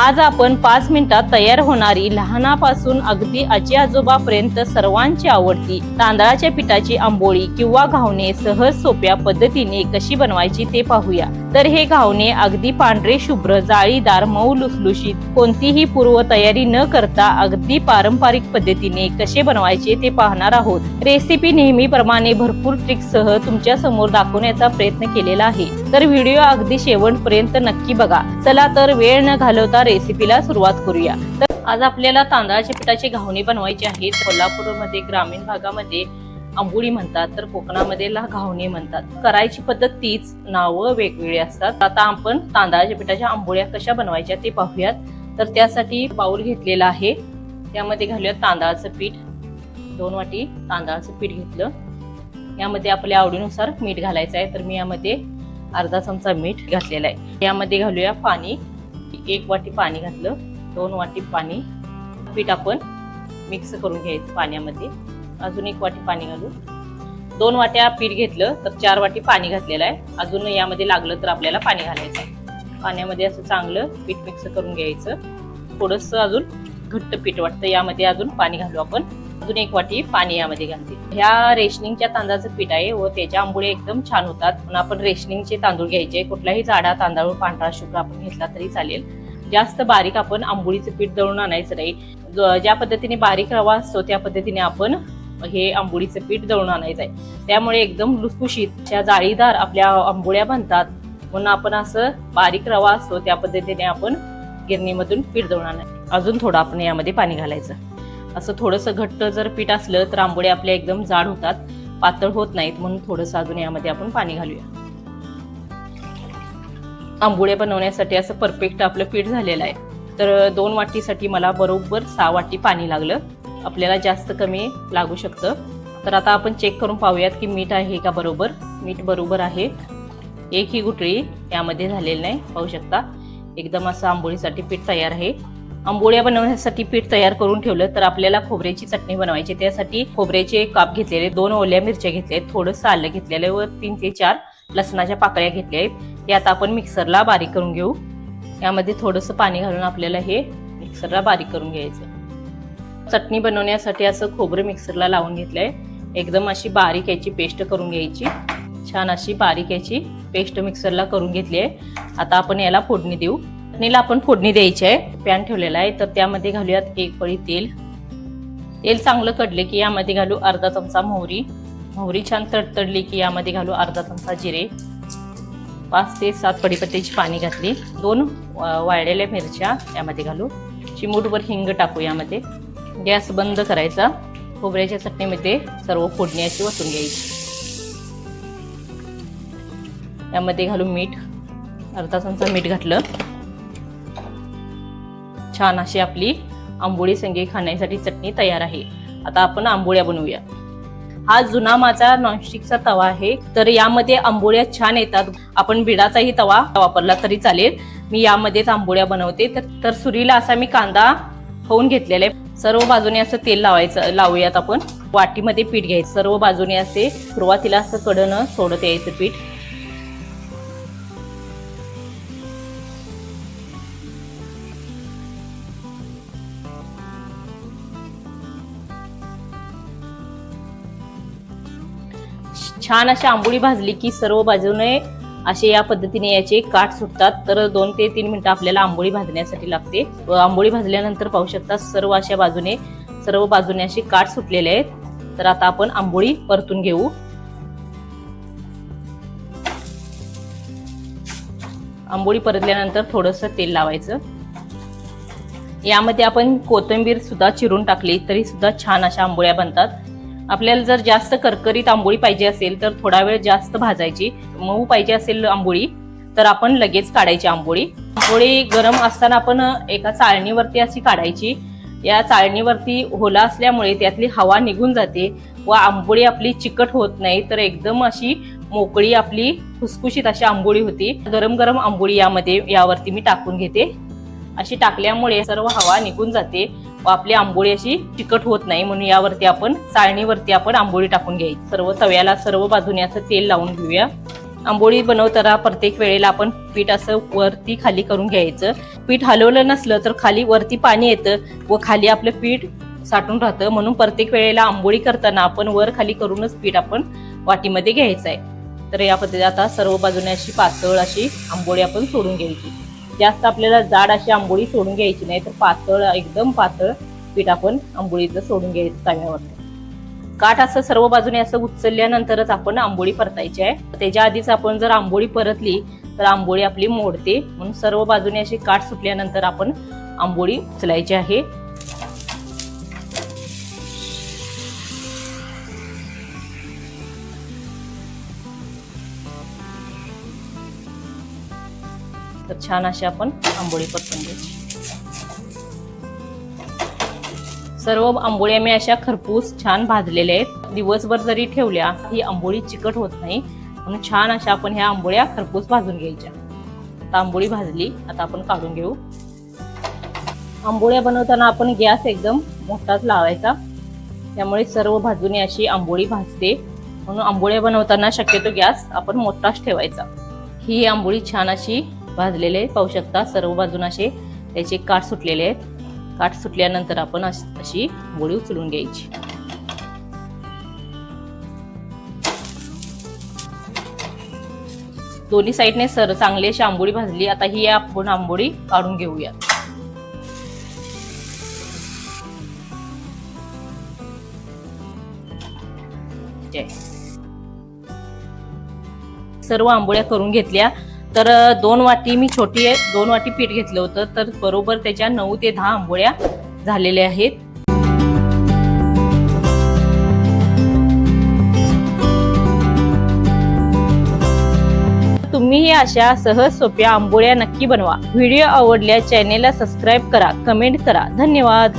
आज आपण पाच मिनिटात तयार होणारी लहानापासून अगदी आजी आजोबापर्यंत सर्वांची आवडती तांदळाच्या पिठाची आंबोळी किंवा घावणे सहज सोप्या पद्धतीने कशी बनवायची ते पाहूया. तर हे घावणे अगदी पांढरे शुभ्र जाळीदार मऊ लुसलुशीत कोणतीही पूर्व तयारी न करता अगदी पारंपरिक पद्धतीने कसे बनवायचे ते पाहणार आहोत. रेसिपी नेहमीप्रमाणे भरपूर ट्रिक्ससह तुमच्यासमोर दाखवण्याचा प्रयत्न केलेला आहे. तर व्हिडिओ अगदी शेवटपर्यंत नक्की बघा. चला तर वेळ न घालवता रेसिपीला सुरुवात करूया. तर आज आपल्याला तांदळाच्या पिठाची घावणी बनवायची आहेत कोल्हापूरमध्ये ग्रामीण भागामध्ये आंबोळी म्हणतात तर कोकणामध्ये ला घावणी म्हणतात. करायची पद्धत तीच. नावं वेगवेगळी असतात. आता आपण तांदळाच्या पिठाच्या आंबोळ्या कशा बनवायच्या ते पाहूयात. तर त्यासाठी बाऊल घेतलेला आहे. त्यामध्ये घालूयात तांदळाचं पीठ. दोन वाटी तांदळाचं पीठ घेतलं. यामध्ये आपल्या आवडीनुसार मीठ घालायचं आहे. तर मी यामध्ये अर्धा चमचा मीठ घातलेला आहे. यामध्ये घालूया पाणी. एक वाटी पाणी घातलं. दोन वाटी पाणी. पीठ आपण मिक्स करून घ्यायचं पाण्यामध्ये. अजून एक वाटी पाणी घालू दोन वाट्या पीठ घेतलं तर चार वाटी पाणी घातलेलं आहे. अजून यामध्ये लागलं तर आपल्याला पाणी घालायचं आहे. पाण्यामध्ये असं चांगलं पीठ मिक्स करून घ्यायचं. थोडंसं अजून घट्ट पीठ वाटतं. यामध्ये अजून पाणी घालू आपण. अजून एक वाटी पाणी यामध्ये घालते. ह्या रेशनिंगच्या तांदळाचं पीठ आहे व त्याच्या आंबोळे एकदम छान होतात. पण आपण रेशनिंगचे तांदूळ घ्यायचे. कुठलाही जाडा तांदूळ पांढरा शुभ्र आपण घेतला तरी चालेल. जास्त बारीक आपण आंबोळीचं पीठ दळून आणायचं नाही. ज- ज्या पद्धतीने बारीक रवा असतो त्या पद्धतीने आपण हे आंबोळीचं पीठ दळून आणायचं आहे. त्यामुळे एकदम लुसकुशीत त्या जाळीदार आपल्या आंबोळ्या बनतात. म्हणून आपण असं बारीक रवा असतो त्या पद्धतीने आपण गिरणीमधून पीठ दळून आणायचं. अजून थोडं आपण यामध्ये पाणी घालायचं. असं थोडंसं घट्ट जर पीठ असलं तर आंबोळे आपल्या एकदम जाड होतात पातळ होत नाहीत म्हणून थोडंसं अजून यामध्ये आपण पाणी घालूया. आंबोळे बनवण्यासाठी असं परफेक्ट आपलं पीठ झालेलं आहे. तर दोन वाटीसाठी मला बरोबर सहा वाटी पाणी लागलं. आपल्याला जास्त कमी लागू शकतं. तर आता आपण चेक करून पाहूयात की मीठ आहे का बरोबर. मीठ बरोबर आहे. एक ही गुटळी यामध्ये झालेली नाही पाहू शकता. एकदम असं आंबोळीसाठी पीठ तयार आहे. आंबोळ्या बनवण्यासाठी पीठ तयार करून ठेवलं तर आपल्याला खोबऱ्याची चटणी बनवायची. त्यासाठी खोबऱ्याचे काप घेतलेले दोन ओल्या मिरच्या घेतल्या आहेत थोडंसं आलं घेतलेलं व तीन ते चार लसणाच्या पाकळ्या घेतल्या आहेत. हे आता आपण मिक्सरला बारीक करून घेऊ. यामध्ये थोडंसं पाणी घालून आपल्याला हे मिक्सरला बारीक करून घ्यायचं. चटणी बनवण्यासाठी असं खोबरं मिक्सरला लावून घेतलंय. एकदम अशी बारीक याची पेस्ट करून घ्यायची. छान अशी बारीक याची पेस्ट मिक्सरला करून घेतली आहे. आता आपण याला फोडणी देऊ. चटणीला आपण फोडणी द्यायची आहे. पॅन ठेवलेला आहे. तर त्यामध्ये घालूयात एक पळी तेल. तेल चांगलं कडले की यामध्ये घालू अर्धा चमचा मोहरी. मोहरी छान तडतडली की यामध्ये घालू अर्धा चमचा जिरे. पाच ते सात पडीपत्त्याची पाणी घातली. दोन वाळलेल्या मिरच्या यामध्ये घालू. चिमूटभर हिंग टाकू यामध्ये. गॅस बंद करायचा. खोबऱ्याच्या चटणीमध्ये सर्व फोडणी अशी वसून घ्यायची. यामध्ये घालू मीठ. अर्धा चमचा मीठ घातलं. छान अशी आपली आंबोळी संगे खाण्यासाठी चटणी तयार आहे. आता आपण आंबोळ्या बनवूया. हा जुना माझा नॉनस्टिकचा तवा आहे. तर यामध्ये आंबोळ्या छान येतात. आपण बिडाचाही तवा वापरला तरी चालेल. मी यामध्येच आंबोळ्या बनवते. तर तर सुरीला असा मी कांदा होऊन घेतलेला आहे. सर्व बाजूने असं तेल लावायचं लावूयात आपण. वाटीमध्ये पीठ घ्यायचं. सर्व बाजूने असे सुरुवातीला असं कडनं सोडत यायचं पीठ. छान अशी आंबोळी भाजली की सर्व बाजूने असे या पद्धतीने याचे काठ सुटतात. तर दोन ते तीन मिनिटं आपल्याला आंबोळी भाजण्यासाठी लागते. आंबोळी भाजल्यानंतर पाहू शकता सर्व अशा बाजूने सर्व बाजूने असे काठ सुटलेले आहेत. तर आता आपण आंबोळी परतून घेऊ. आंबोळी परतल्यानंतर थोडंसं तेल लावायचं. यामध्ये आपण कोथिंबीर सुद्धा चिरून टाकली तरी सुद्धा छान अशा आंबोळ्या बनतात. आपल्याला जर जास्त करकरीत आंबोळी पाहिजे असेल तर थोडा वेळ जास्त भाजायची. मऊ पाहिजे असेल आंबोळी तर आपण लगेच काढायची आंबोळी. आंबोळी गरम असताना आपण एका चाळणीवरती अशी काढायची. या चाळणीवरती होला असल्यामुळे त्यातली हवा निघून जाते व आंबोळी आपली चिकट होत नाही तर एकदम अशी मोकळी आपली खुसखुशीत अशी आंबोळी होती. गरम गरम आंबोळी यामध्ये यावरती मी टाकून घेते. अशी टाकल्यामुळे सर्व हवा निघून जाते. आपली आंबोळी अशी चिकट होत नाही म्हणून यावरती आपण चाळणीवरती आपण आंबोळी टाकून घ्यायची. सर्व तव्याला सर्व बाजूने असं तेल लावून घेऊया. आंबोळी बनवताना प्रत्येक वेळेला आपण पीठ असं वरती खाली करून घ्यायचं. पीठ हलवलं नसलं तर खाली वरती पाणी येतं व खाली आपलं पीठ साठून राहतं. म्हणून प्रत्येक वेळेला आंबोळी करताना आपण वर खाली करूनच पीठ आपण वाटीमध्ये घ्यायचं आहे. तर या पद्धतीने आता सर्व बाजूने अशी पातळ अशी आंबोळी आपण सोडून घ्यायची. जास्त आपल्याला जाड अशी आंबोळी सोडून घ्यायची नाही तर पातळ एकदम पातळ पीठ आपण आंबोळीचं सोडून घ्यायचं तव्यावर काठ असं सर्व बाजूने असं उचलल्यानंतरच आपण आंबोळी परतायची आहे. त्याच्या आधीच आपण जर आंबोळी परतली तर आंबोळी आपली मोडते. म्हणून सर्व बाजूने अशी काठ सुटल्यानंतर आपण आंबोळी उचलायची आहे. तर छान अशी आपण आंबोळी परतून घ्यायची सर्व आंबोळ्या मी अशा खरपूस छान भाजलेल्या आहेत. दिवसभर जरी ठेवल्या ही आंबोळी चिकट होत नाही. म्हणून छान अशा आपण ह्या आंबोळ्या खरपूस भाजून घ्यायच्या. आता आंबोळी भाजली आता आपण काढून घेऊ. आंबोळ्या बनवताना आपण गॅस एकदम मोठाच लावायचा. त्यामुळे सर्व भाजून अशी आंबोळी भाजते. म्हणून आंबोळ्या बनवताना शक्यतो गॅस आपण मोठाच ठेवायचा. ही आंबोळी छान अशी भाजलेले पाहू शकता सर्व बाजून असे त्याचे काठ सुटलेले आहेत. काठ सुटल्यानंतर आपण अशी गोळी उचलून घ्यायची. दोन्ही साईडने सर चांगली अशी आंबोळी भाजली. आता ही आपण आंबोळी काढून घेऊया जय. सर्व आंबोळ्या करून घेतल्या. तर दोन वाटी मी छोटी आहे दोन वाटी पीठ घेतलं होतं तर बरोबर त्याच्या नऊ ते दहा आंबोळ्या झालेल्या आहेत. तुम्हीही अशा सहज सोप्या आंबोळ्या नक्की बनवा. व्हिडिओ आवडल्या चॅनेलला सबस्क्राईब करा कमेंट करा. धन्यवाद.